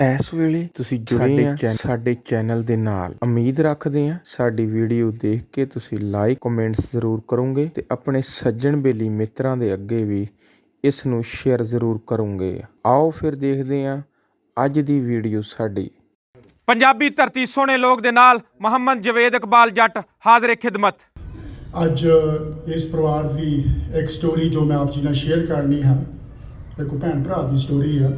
ਇਸ ਵੇਲੇ ਤੁਸੀਂ ਜੁੜੇ ਆ ਸਾਡੇ ਚੈਨਲ ਦੇ ਨਾਲ। ਉਮੀਦ ਰੱਖਦੇ ਹਾਂ ਸਾਡੀ ਵੀਡੀਓ ਦੇਖ ਕੇ ਤੁਸੀਂ ਲਾਈਕ ਕਮੈਂਟਸ ਜ਼ਰੂਰ ਕਰੋਗੇ ਤੇ ਆਪਣੇ ਸੱਜਣ ਬੇਲੀ ਮਿੱਤਰਾਂ ਦੇ ਅੱਗੇ ਵੀ ਇਸ ਨੂੰ ਸ਼ੇਅਰ ਜ਼ਰੂਰ ਕਰੋਗੇ। ਆਓ ਫਿਰ ਦੇਖਦੇ ਹਾਂ ਅੱਜ ਦੀ ਵੀਡੀਓ ਸਾਡੀ। ਪੰਜਾਬੀ ਧਰਤੀ ਸੋਹਣੇ ਲੋਕ ਦੇ ਨਾਲ ਮੁਹੰਮਦ ਜਵੇਦ ਇਕਬਾਲ ਜੱਟ ਹਾਜ਼ਰ ਖਿਦਮਤ। ਅੱਜ ਇਸ ਪਰਿਵਾਰ ਦੀ ਇੱਕ ਸਟੋਰੀ ਜੋ ਮੈਂ ਆਪ ਜੀ ਨਾਲ ਸ਼ੇਅਰ ਕਰਨੀ ਹੈ। ਇੱਕ ਭੈਣ ਭਰਾ ਦੀ ਸਟੋਰੀ ਹੈ।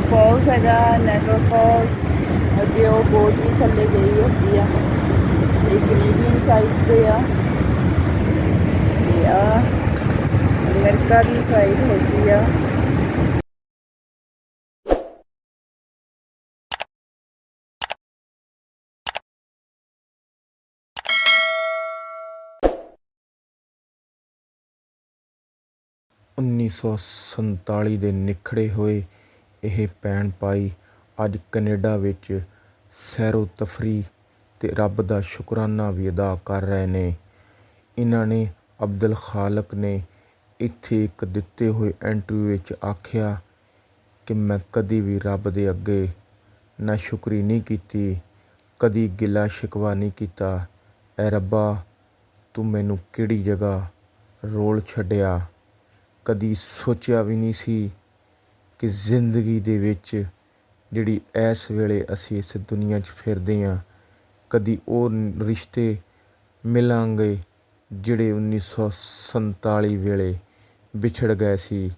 ਫਾਲਸ ਹੈਗਾ ਨੈਗਰ ਫਾਲਸ, ਅੱਗੇ ਉਹ ਬੋਟ ਵੀ ਥੱਲੇ ਗਈ ਹੁੰਦੀ ਆ। ਇਹ ਕੈਨੇਡੀਅਨ ਸਾਈਡ ਤੇ ਆ। ਇਹ ਆ, ਅਮਰੀਕਾ ਦੀ ਸਾਈਡ ਹੈਗੀ ਆ। ਉੱਨੀ ਸੌ ਸੰਤਾਲੀ ਦੇ ਨਿਖੜੇ ਹੋਏ ਇਹ ਪੈਣ ਭਾਈ ਅੱਜ ਕੈਨੇਡਾ ਵਿੱਚ ਸੈਰੋ ਤਫਰੀ ਅਤੇ ਰੱਬ ਦਾ ਸ਼ੁਕਰਾਨਾ ਵੀ ਅਦਾ ਕਰ ਰਹੇ ਨੇ। ਇਹਨਾਂ ਨੇ ਅਬਦੁਲ ਖਾਲਕ ਨੇ ਇੱਥੇ ਇੱਕ ਦਿੱਤੇ ਹੋਏ ਇੰਟਰਵਿਊ ਵਿੱਚ ਆਖਿਆ ਕਿ ਮੈਂ ਕਦੀ ਵੀ ਰੱਬ ਦੇ ਅੱਗੇ ਨਾ ਸ਼ੁਕਰੀ ਨਹੀਂ ਕੀਤੀ, ਕਦੀ ਗਿਲਾ ਸ਼ਿਕਵਾ ਨਹੀਂ ਕੀਤਾ। ਐ ਰੱਬਾ, ਤੂੰ ਮੈਨੂੰ ਕਿਹੜੀ ਜਗ੍ਹਾ ਰੋਲ ਛੱਡਿਆ? ਕਦੀ ਸੋਚਿਆ ਵੀ ਨਹੀਂ ਸੀ ਕਿ ਜ਼ਿੰਦਗੀ ਦੇ ਵਿੱਚ ਜਿਹੜੀ ਇਸ ਵੇਲੇ ਅਸੀਂ ਇਸ ਦੁਨੀਆ 'ਚ ਫਿਰਦੇ ਹਾਂ, ਕਦੀ ਉਹ ਰਿਸ਼ਤੇ ਮਿਲਾਂਗੇ ਜਿਹੜੇ 1947 ਵੇਲੇ ਵਿਛੜ ਗਏ ਸੀ।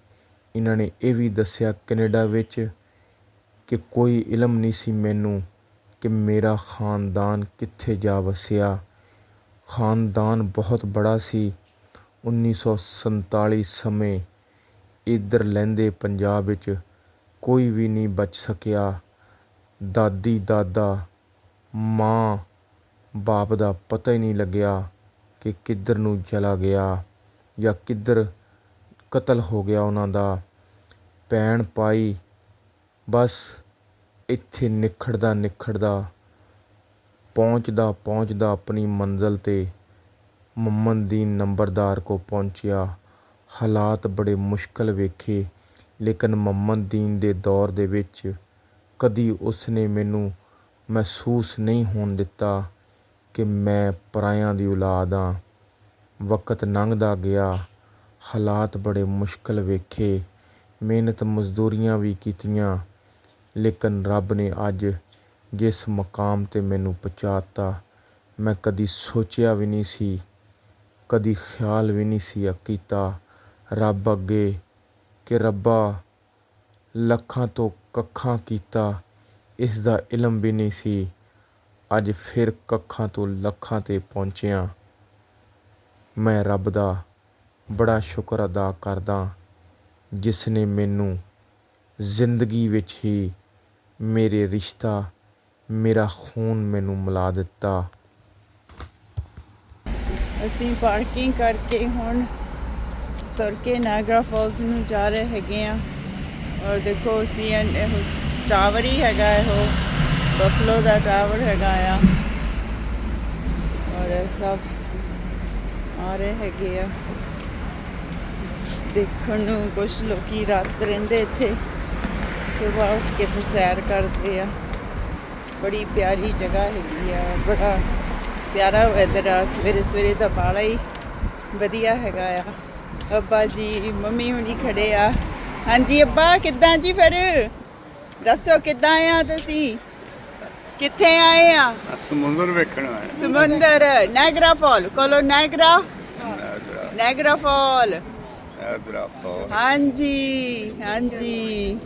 ਇਹਨਾਂ ਨੇ ਇਹ ਵੀ ਦੱਸਿਆ ਕੈਨੇਡਾ ਵਿੱਚ ਕਿ ਕੋਈ ਇਲਮ ਨਹੀਂ ਸੀ ਮੈਨੂੰ ਕਿ ਮੇਰਾ ਖਾਨਦਾਨ ਕਿੱਥੇ ਜਾ ਵਸਿਆ। ਖਾਨਦਾਨ ਬਹੁਤ ਬੜਾ ਸੀ। 1947 ਸਮੇਂ ਇੱਧਰ ਲਹਿੰਦੇ ਪੰਜਾਬ ਵਿੱਚ ਕੋਈ ਵੀ ਨਹੀਂ ਬਚ ਸਕਿਆ। ਦਾਦੀ, ਦਾਦਾ, ਮਾਂ, ਬਾਪ ਦਾ ਪਤਾ ਹੀ ਨਹੀਂ ਲੱਗਿਆ ਕਿ ਕਿੱਧਰ ਨੂੰ ਚਲਾ ਗਿਆ ਜਾਂ ਕਿੱਧਰ ਕਤਲ ਹੋ ਗਿਆ ਉਹਨਾਂ ਦਾ। ਭੈਣ, ਭਾਈ ਬਸ ਇੱਥੇ ਨਿਖੜਦਾ ਨਿਖੜਦਾ, ਪਹੁੰਚਦਾ ਪਹੁੰਚਦਾ ਆਪਣੀ ਮੰਜ਼ਲ ਤੇ ਮੁਹੰਮਦ ਦੀ ਨੰਬਰਦਾਰ ਕੋਲ ਪਹੁੰਚਿਆ। ਹਾਲਾਤ ਬੜੇ ਮੁਸ਼ਕਲ ਵੇਖੇ, ਲੇਕਿਨ ਮੁਹੰਮਦ ਦੀਨ ਦੇ ਦੌਰ ਦੇ ਵਿੱਚ ਕਦੀ ਉਸਨੇ ਮੈਨੂੰ ਮਹਿਸੂਸ ਨਹੀਂ ਹੋਣ ਦਿੱਤਾ ਕਿ ਮੈਂ ਪਰਾਇਆਂ ਦੀ ਔਲਾਦ ਹਾਂ। ਵਕਤ ਲੰਘਦਾ ਗਿਆ, ਹਾਲਾਤ ਬੜੇ ਮੁਸ਼ਕਲ ਵੇਖੇ, ਮਿਹਨਤ ਮਜ਼ਦੂਰੀਆਂ ਵੀ ਕੀਤੀਆਂ, ਲੇਕਿਨ ਰੱਬ ਨੇ ਅੱਜ ਜਿਸ ਮਕਾਮ ਤੇ ਮੈਨੂੰ ਪਹੁੰਚਾਤਾ, ਮੈਂ ਕਦੀ ਸੋਚਿਆ ਵੀ ਨਹੀਂ ਸੀ, ਕਦੀ ਖਿਆਲ ਵੀ ਨਹੀਂ ਸੀ ਕੀਤਾ। ਰੱਬ ਅੱਗੇ ਕਿ ਰੱਬਾ ਲੱਖਾਂ ਤੋਂ ਕੱਖਾਂ ਕੀਤਾ, ਇਸ ਦਾ ਇਲਮ ਵੀ ਨਹੀਂ ਸੀ। ਅੱਜ ਫਿਰ ਕੱਖਾਂ ਤੋਂ ਲੱਖਾਂ ਤੇ ਪਹੁੰਚਿਆ ਮੈਂ ਰੱਬ ਦਾ ਬੜਾ ਸ਼ੁਕਰ ਅਦਾ ਕਰਦਾ, ਜਿਸ ਨੇ ਮੈਨੂੰ ਜ਼ਿੰਦਗੀ ਵਿੱਚ ਹੀ ਮੇਰੇ ਰਿਸ਼ਤਾ, ਮੇਰਾ ਖੂਨ ਮੈਨੂੰ ਮਿਲਾ ਦਿੱਤਾ। ਅਸੀਂ ਪਾਰਕਿੰਗ ਕਰਕੇ ਹੁਣ ਤੁਰ ਕੇ ਨਾਇਗਰਾ ਫਾਲਸ ਨੂੰ ਜਾ ਰਹੇ ਹੈਗੇ ਆ। ਔਰ ਦੇਖੋ, ਅਸੀਂ ਇਹ ਟਾਵਰ ਹੀ ਹੈਗਾ, ਇਹੋ ਬਫਲੋ ਦਾ ਟਾਵਰ ਹੈਗਾ ਆ। ਔਰ ਸਭ ਆ ਰਹੇ ਹੈਗੇ ਆ। ਦੇਖਣ ਨੂੰ ਕੁਝ ਲੋਕੀ ਰਾਤ ਰਹਿੰਦੇ ਇੱਥੇ। ਸਵੇਰ ਉੱਠ ਕੇ ਫਿਰ ਸੈਰ ਕਰਦੇ ਆ। ਬੜੀ ਪਿਆਰੀ ਜਗ੍ਹਾ ਹੈਗੀ ਆ। ਬੜਾ ਪਿਆਰਾ ਵੈਦਰ ਆ। ਸਵੇਰੇ ਸਵੇਰੇ ਤਾਂ ਬਾਲਾ ਹੀ ਵਧੀਆ ਹੈਗਾ ਆ। ਅੱਬਾ ਜੀ ਮੰਮੀ ਹੁਣੀ ਖੜੇ ਆ। ਹਾਂਜੀ ਅੱਬਾ ਕਿੱਦਾਂ ਜੀ ਫਿਰ? ਦੱਸੋ ਕਿੱਦਾਂ ਆ ਤੁਸੀਂ? ਕਿੱਥੇ ਆਏ ਆ? ਸਮੁੰਦਰ ਵੇਖਣ ਆਇਆ ਸਮੁੰਦਰ ਨਾਇਗਰਾ ਫਾਲ। ਕੋਲੋ ਨਾਇਗਰਾ ਨਾਇਗਰਾ ਫਾਲ। ਹਾਂਜੀ ਹਾਂਜੀ।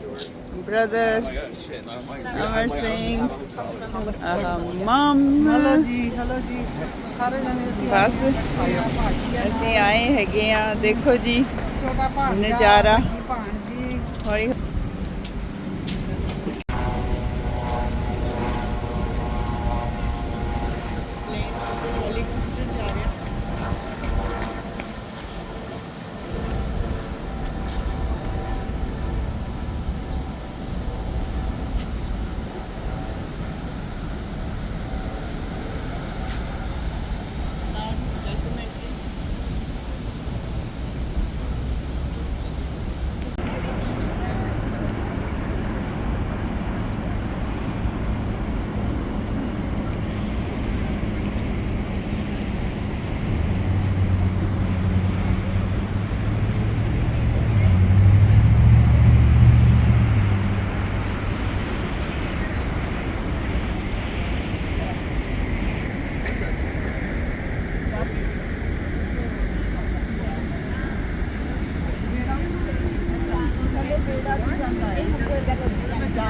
ਬ੍ਰਦਰ ਅਮਰ ਸਿੰਘ ਆਹ ਮਮ ਹਲੋ ਜੀ ਹਲੋ ਜੀ ਸਾਰੇ ਜਣੇ ਬਸ। ਅਸੀਂ ਆਏ ਹੈਗੇ ਆ। ਦੇਖੋ ਜੀ ਨਜ਼ਾਰਾ। ਹੌਲੀ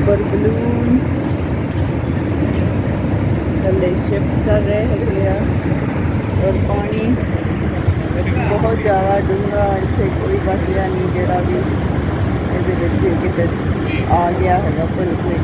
ਉੱਪਰ ਬਲੂਨ ਥੱਲੇ ਸ਼ਿਪ ਚੱਲ ਰਹੇ ਹੈਗੇ ਆ ਔਰ ਪਾਣੀ ਬਹੁਤ ਜ਼ਿਆਦਾ ਡੂੰਘਾ ਇੱਥੇ ਕੋਈ ਬਚਿਆ ਨਹੀਂ ਜਿਹੜਾ ਵੀ ਇਹਦੇ ਵਿੱਚ ਕਿਤੇ ਆ ਗਿਆ ਹੈਗਾ ਭੁੱਲ ਕੇ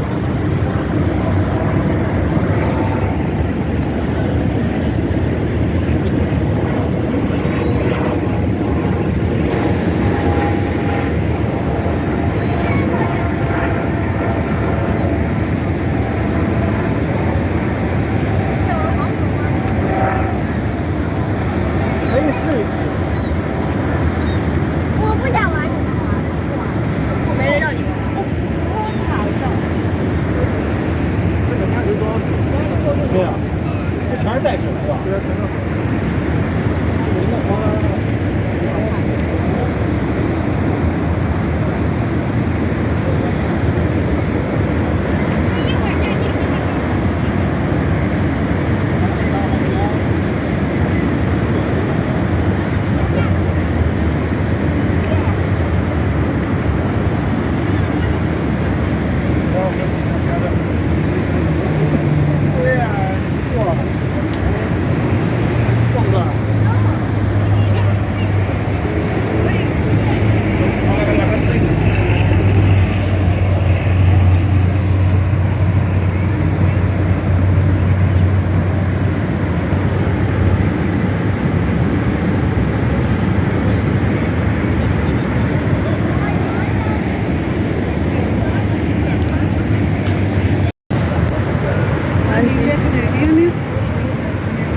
ਹਾਂਜੀ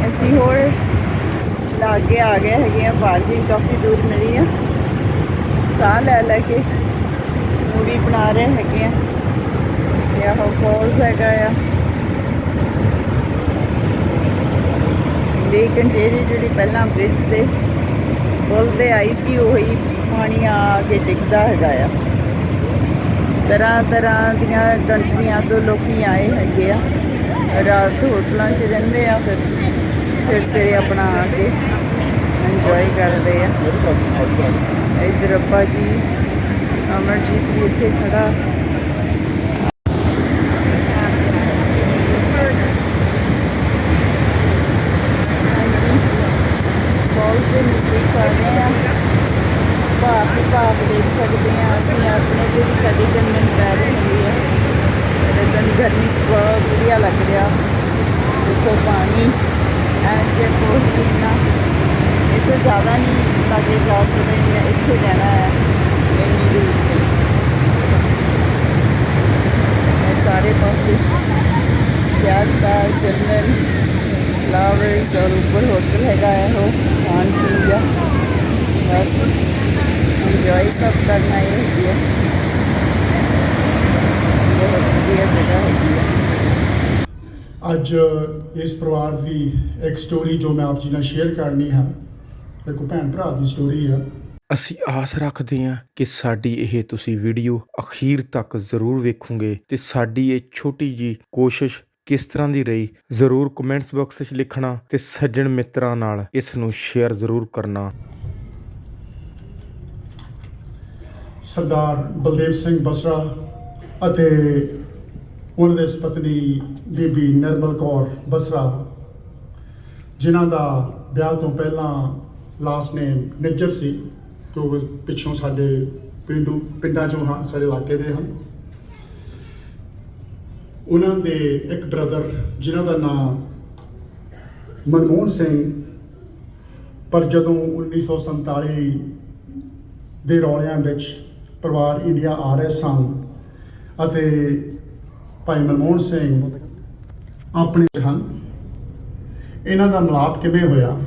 ਅਸੀਂ ਹੋਰ ਲਾਗੇ ਆ ਗਏ ਹੈਗੇ ਆ ਪਾਰਕਿੰਗ ਕਾਫੀ ਦੂਰ ਮਿਲੀ ਆ। ਸਾਹ ਲੈ ਲੈ ਕੇ ਮੂਵੀ ਬਣਾ ਰਹੇ ਹੈਗੇ ਆ। ਇਹ ਆਹ ਫਾਲਸ ਹੈਗਾ ਆ। ਵੀ ਕੰਟੇਰੀ ਜਿਹੜੀ ਪਹਿਲਾਂ ਬ੍ਰਿਜ ਤੇ ਪੁੱਲ ਤੇ ਆਈ ਸੀ, ਉਹੀ ਪਾਣੀ ਆ ਕੇ ਡਿੱਗਦਾ ਹੈਗਾ ਆ। ਤਰ੍ਹਾਂ ਤਰ੍ਹਾਂ ਦੀਆਂ ਕੰਟਰੀਆਂ ਤੋਂ ਲੋਕੀ ਆਏ ਹੈਗੇ ਆ। ਰਾਤ ਹੋਟਲਾਂ 'ਚ ਰਹਿੰਦੇ ਆ, ਫਿਰ ਸਿਰ ਸਿਰੇ ਆਪਣਾ ਆ ਕੇ। ਇੰਜੋਏ ਕਰਦੇ ਆ। ਇੱਧਰ ਅੱਬਾ ਜੀ ਅਮਰਜੀਤ ਵੀ ਇੱਥੇ ਖੜਾ ਹਾਂਜੀ ਬਹੁਤ ਦੇ ਨਜ਼ਦੀਕ ਕਰ ਰਹੇ ਆ ਭਾਫ ਹੀ ਭਾਫ ਦੇਖ ਸਕਦੇ ਆ ਅਸੀਂ ਆਪਣੇ ਤੇ ਵੀ ਸਾਡੀ ਗੰਨ ਪੈ ਰਹੀ ਹੁੰਦੀ ਹੈ ਰਤਨ ਗਰਮੀ ਚ ਬਹੁਤ ਵਧੀਆ ਲੱਗ ਰਿਹਾ ਦੇਖੋ ਪਾਣੀ ਐਸੇ ਬਹੁਤ ਕਿੰਨਾ ਇਹ ਤੋਂ ਜ਼ਿਆਦਾ ਨਹੀਂ ਲਾਗੇ ਜਾ ਸਕਦੇ ਮੈਂ ਇੱਥੇ ਰਹਿਣਾ ਹੈ ਇੰਨੀ ਦੂਰ ਤੇ ਇਹ ਸਾਰੇ ਪਾਸੇ ਜ਼ਿਆਦਾ ਜਨਰਲ ਫਲਾਵਰਸ ਔਰ ਉੱਪਰ ਹੋਟਲ ਹੈਗਾ ਹੈ ਉਹ ਖਾਣ ਪੀਣ ਦਾ ਬਸ ਇੰਜੋਏ ਸਭ ਕਰਨਾ ਹੀ ਬਹੁਤ ਵਧੀਆ ਜਗ੍ਹਾ ਹੈਗੀ ਹੈ ਅੱਜ ਇਸ ਪਰਿਵਾਰ ਦੀ ਇੱਕ ਸਟੋਰੀ ਜੋ ਮੈਂ ਆਪ ਜੀ ਨਾਲ ਸ਼ੇਅਰ ਕਰਨੀ ਹੈ ਇੱਕ ਭੈਣ ਭਰਾ ਦੀ ਸਟੋਰੀ ਹੈ ਅਸੀਂ ਆਸ ਰੱਖਦੇ ਹਾਂ ਕਿ ਸਾਡੀ ਇਹ ਤੁਸੀਂ ਵੀਡੀਓ ਅਖੀਰ ਤੱਕ ਜ਼ਰੂਰ ਵੇਖੋਗੇ ਤੇ ਸਾਡੀ ਇਹ ਛੋਟੀ ਜੀ ਕੋਸ਼ਿਸ਼ ਕਿਸ ਤਰ੍ਹਾਂ ਦੀ ਰਹੀ? ਜ਼ਰੂਰ ਕਮੈਂਟਸ ਬਾਕਸ ਵਿੱਚ ਲਿਖਣਾ ਤੇ ਸੱਜਣ ਮਿੱਤਰਾਂ ਨਾਲ ਇਸ ਨੂੰ ਸ਼ੇਅਰ ਜ਼ਰੂਰ ਕਰਨਾ। ਸਰਦਾਰ ਬਲਦੇਵ ਸਿੰਘ ਬਸਰਾ ਅਤੇ ਉਹਨਾਂ ਦੇ ਪਤਨੀ ਬੀਬੀ ਨਿਰਮਲ ਕੌਰ ਬਸਰਾ, ਜਿਨ੍ਹਾਂ ਦਾ ਵਿਆਹ ਤੋਂ ਪਹਿਲਾਂ ਲਾਸਟ ਨੇਮ ਨਿੱਜਰ ਸੀ ਤੋਂ ਪਿੱਛੋਂ ਸਾਡੇ ਪਿੰਡੂ ਪਿੰਡਾਂ ਚੋਂ ਹਾਂ, ਸਾਡੇ ਇਲਾਕੇ ਦੇ ਹਨ। ਉਹਨਾਂ ਦੇ ਇੱਕ ਬ੍ਰਦਰ ਜਿਨ੍ਹਾਂ ਦਾ ਨਾਮ ਮਨਮੋਹਨ ਸਿੰਘ, ਪਰ ਜਦੋਂ 1947 ਦੇ ਰੌਲਿਆਂ ਵਿੱਚ ਪਰਿਵਾਰ ਇੰਡੀਆ ਆ ਰਹੇ ਸਨ ਅਤੇ ਭਾਈ ਮਨਮੋਹਨ ਸਿੰਘ ਆਪਣੇ ਹਨ, ਇਹਨਾਂ ਦਾ ਮਿਲਾਪ ਕਿਵੇਂ ਹੋਇਆ?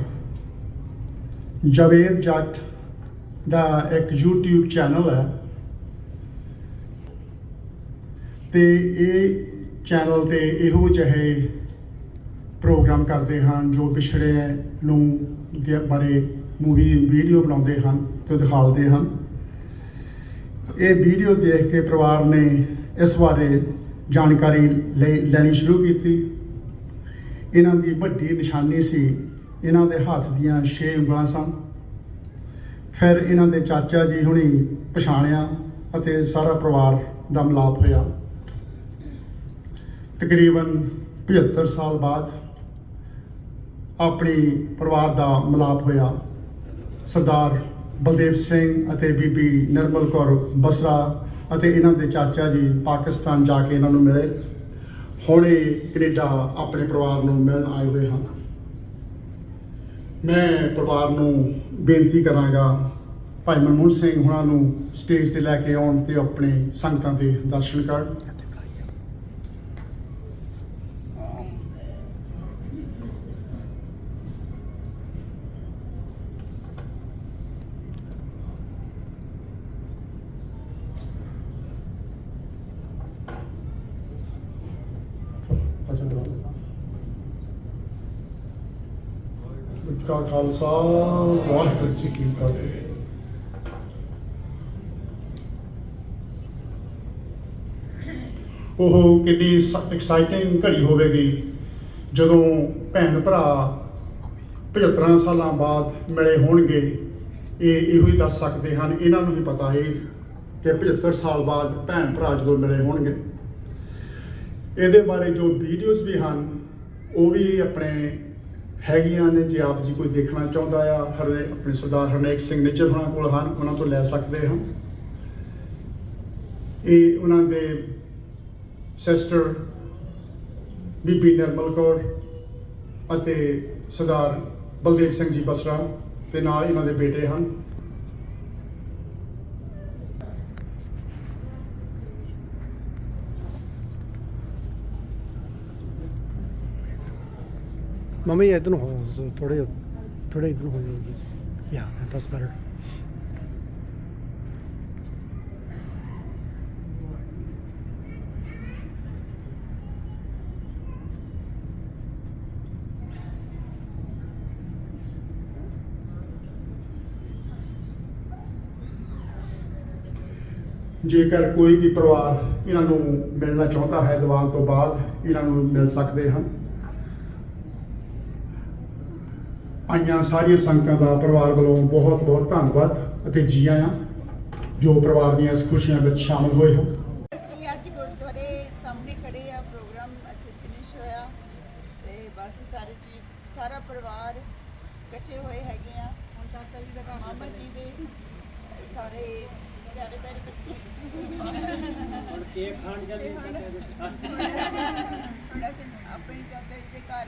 ਜਵੇਦ ਜੱਟ ਦਾ ਇੱਕ YouTube ਚੈਨਲ ਹੈ ਤੇ ਇਹ ਚੈਨਲ ਤੇ ਇਹੋ ਜਿਹੇ ਪ੍ਰੋਗਰਾਮ ਕਰਦੇ ਹਨ ਜੋ ਪਿਛੜੇ ਨੂੰ ਦੇ ਬਾਰੇ ਮੂਵੀ ਵੀਡੀਓ ਬਣਾਉਂਦੇ ਹਨ ਤੇ ਦਿਖਾਉਂਦੇ ਹਨ। ਇਹ ਵੀਡੀਓ ਦੇਖ ਕੇ ਪਰਿਵਾਰ ਨੇ ਇਸ ਬਾਰੇ ਜਾਣਕਾਰੀ ਲੈ- ਲੈਣੀ ਸ਼ੁਰੂ ਕੀਤੀ। ਇਹਨਾਂ ਦੀ ਵੱਡੀ ਨਿਸ਼ਾਨੀ ਸੀ, ਇਹਨਾਂ ਦੇ ਹੱਥ ਦੀਆਂ 6 ਉਂਗਲਾਂ ਸਨ। ਫਿਰ ਇਹਨਾਂ ਦੇ ਚਾਚਾ ਜੀ ਹੁਣੀ ਪਛਾਣਿਆ ਅਤੇ ਸਾਰਾ ਪਰਿਵਾਰ ਦਾ ਮਿਲਾਪ ਹੋਇਆ। ਤਕਰੀਬਨ 75 ਸਾਲ ਬਾਅਦ ਆਪਣੀ ਪਰਿਵਾਰ ਦਾ ਮਿਲਾਪ ਹੋਇਆ। ਸਰਦਾਰ ਬਲਦੇਵ ਸਿੰਘ ਅਤੇ ਬੀਬੀ ਨਿਰਮਲ ਕੌਰ ਬਸਰਾ ਅਤੇ ਇਹਨਾਂ ਦੇ ਚਾਚਾ ਜੀ ਪਾਕਿਸਤਾਨ ਜਾ ਕੇ ਇਹਨਾਂ ਨੂੰ ਮਿਲੇ। ਹੁਣ ਇਹ ਕੈਨੇਡਾ ਆਪਣੇ ਪਰਿਵਾਰ ਨੂੰ ਮਿਲਣ ਆਏ ਹੋਏ ਹਨ। ਮੈਂ ਪਰਿਵਾਰ ਨੂੰ ਬੇਨਤੀ ਕਰਾਂਗਾ ਭਾਈ ਮਨਮੋਹਨ ਸਿੰਘ ਹੁਣਾਂ ਨੂੰ ਸਟੇਜ ਤੇ ਲੈ ਕੇ ਆਉਣ ਤੇ ਆਪਣੇ ਸੰਗਤਾਂ ਦੇ ਦਰਸ਼ਨ ਕਰਨ। ਕਾ ਖਾਲਸਾ, ਵਾਹਿਗੁਰੂ ਜੀ ਕੀ ਫਤਿਹ। ਉਹ ਕਿੰਨੀ ਐਕਸਾਈਟਿੰਗ ਘੜੀ ਹੋਵੇਗੀ ਜਦੋਂ ਭੈਣ ਭਰਾ 75 ਸਾਲਾਂ ਬਾਅਦ ਮਿਲੇ ਹੋਣਗੇ। ਇਹ ਇਹੋ ਹੀ ਦੱਸ ਸਕਦੇ ਹਨ, ਇਹਨਾਂ ਨੂੰ ਹੀ ਪਤਾ ਹੈ ਕਿ 75 ਸਾਲ ਬਾਅਦ ਭੈਣ ਭਰਾ ਜਦੋਂ ਮਿਲੇ ਹੋਣਗੇ। ਇਹਦੇ ਬਾਰੇ ਜੋ ਵੀਡੀਓਜ਼ ਵੀ ਹਨ, ਉਹ ਵੀ ਆਪਣੇ ਹੈਗੀਆਂ ਨੇ, ਜੇ ਆਪ ਜੀ ਕੋਈ ਦੇਖਣਾ ਚਾਹੁੰਦਾ ਆ, ਹਰੇ ਆਪਣੇ ਸਰਦਾਰ ਹਰਨੇਕ ਸਿੰਘ ਨਿੱਜਰ ਹੋਣਾ ਕੋਲ ਹਨ, ਉਹਨਾਂ ਤੋਂ ਲੈ ਸਕਦੇ ਹਾਂ। ਇਹ ਉਹਨਾਂ ਦੇ ਸਿਸਟਰ ਬੀਬੀ ਨਿਰਮਲ ਕੌਰ ਅਤੇ ਸਰਦਾਰ ਬਲਦੇਵ ਸਿੰਘ ਜੀ ਬਸਰਾ ਤੇ ਨਾਲ ਇਹਨਾਂ ਦੇ ਬੇਟੇ ਹਨ। ਮੰਮੀ ਇੱਧਰ ਨੂੰ ਹੋ ਥੋੜੇ ਥੋੜੇ ਇੱਧਰ ਨੂੰ ਹੋ ਜਾਓ ਯਾ ਦੈਟਸ ਬੈਟਰ ਜੇਕਰ ਕੋਈ ਵੀ ਪਰਿਵਾਰ ਇਹਨਾਂ ਨੂੰ ਮਿਲਣਾ ਚਾਹੁੰਦਾ ਹੈ, ਦੀਵਾਨ ਤੋਂ ਬਾਅਦ ਇਹਨਾਂ ਨੂੰ ਮਿਲ ਸਕਦੇ ਹਨ। ਆਈਆਂ ਸਾਰੀਆਂ ਸੰਗਤਾਂ ਦਾ ਪਰਿਵਾਰ ਵੱਲੋਂ ਬਹੁਤ ਬਹੁਤ ਧੰਨਵਾਦ ਅਤੇ ਜੀ ਆਇਆਂ ਜੋ ਪਰਿਵਾਰ ਦੀਆਂ ਇਸ ਖੁਸ਼ੀਆਂ ਵਿੱਚ ਸ਼ਾਮਲ ਹੋਏ ਹੋ। ਅਸੀਂ ਅੱਜ ਗੁਰਦੁਆਰੇ ਸਾਹਮਣੇ ਖੜੇ ਆ ਪ੍ਰੋਗਰਾਮ ਅੱਜ ਫਿਨਿਸ਼ ਹੋਇਆ ਤੇ ਬਸ ਸਾਰੇ ਜੀ ਸਾਰਾ ਪਰਿਵਾਰ ਇਕੱਠੇ ਹੋਏ ਹੈਗੇ ਆ। ਹੁਣ ਚਾਚਾ ਜੀ ਦਾ ਮਾਮਾ ਜੀ ਦੇ ਸਾਰੇ ਪਿਆਰੇ ਪਿਆਰੇ ਬੱਚੇ। ਹੁਣ ਕੇਕ ਖਾਣ ਚੱਲੇ ਹੁਣ ਅਸੀਂ ਆਪਣੇ ਚਾਚਾ ਜੀ ਦੇ ਘਰ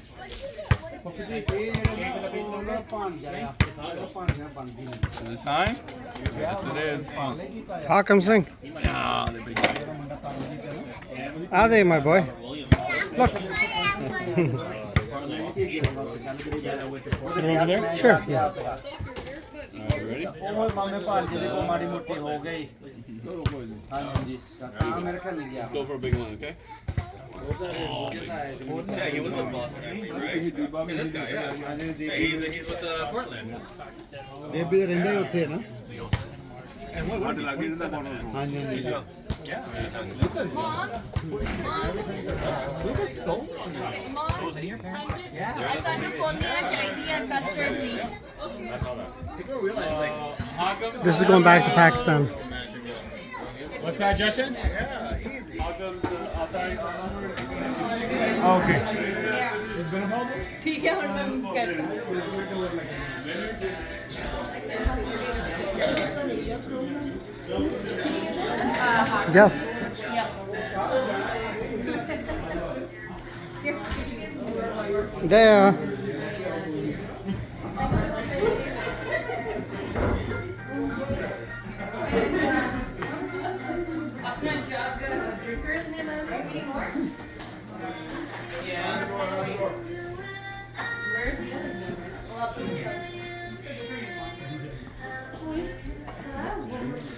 The sign? Yes, it is. Hakam Singh ਆ ਦੇ my boy look over there? sure yeah Alright, ready? ਉਹ ਮਾਮੇ ਭਾਂਜੇ ਦੇ ਕੋ ਮਾੜੀ ਮੋਟੀ ਹੋ ਗਈ ਹਾਂਜੀ ਤਾਂ ਮੇਰੇ ਖਿਆਲ ਨਹੀਂ ਗਿਆ Go for a big one, okay? Yeah, he was with Boston, right? Yeah, this guy, yeah. yeah he's, he's with uh, Portland. Det blir en del till, no? And what was it? Yeah. Luca's mom. Mom. Luca's so long. Mom. So was it your? Yeah. I found a Folia, JD, and Custard Lee. Okay. People realize, like, this is going back to Pakistan. What's that, Justin? Yeah, easy. How uh, I'll tell you, Okay. ਠੀਕ ਹੈ ਹੁਣ ਮੈਂ ਕਰਦਾ yes there